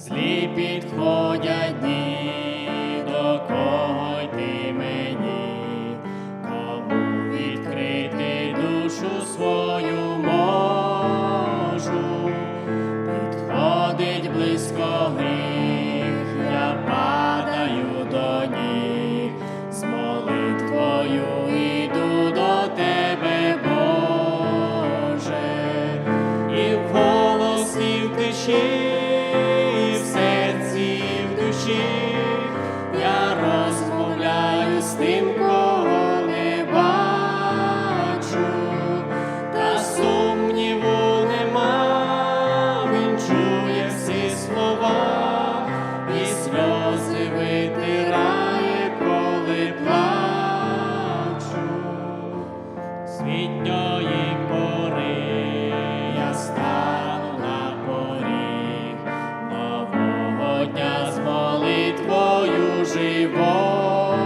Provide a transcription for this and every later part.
злі підходять дні, до кого йти мені, кому відкрити душу свою можу, підходить близько гріх, я падаю до ніг, з молитвою іду до тебе, Боже, і в голос і в душі, я розмовляю з тим, кого не бачу, та сумніву нема, він чує слова. І сльози витирає, коли. Світньо живою,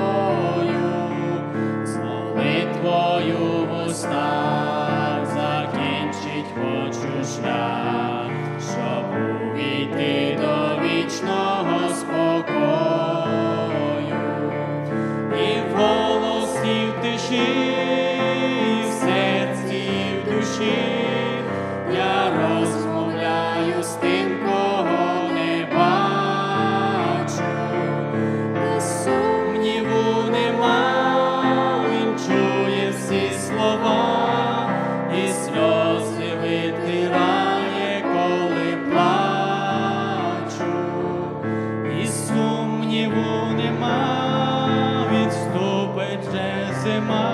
з молитвою в устах закінчить хочу шлях, щоб увійти до вічного спокою, і в голосі в тиші, і в душі я розмовляю з тим. слова, і сльози витирає, коли плачу, і сумніву нема, відступить же зима.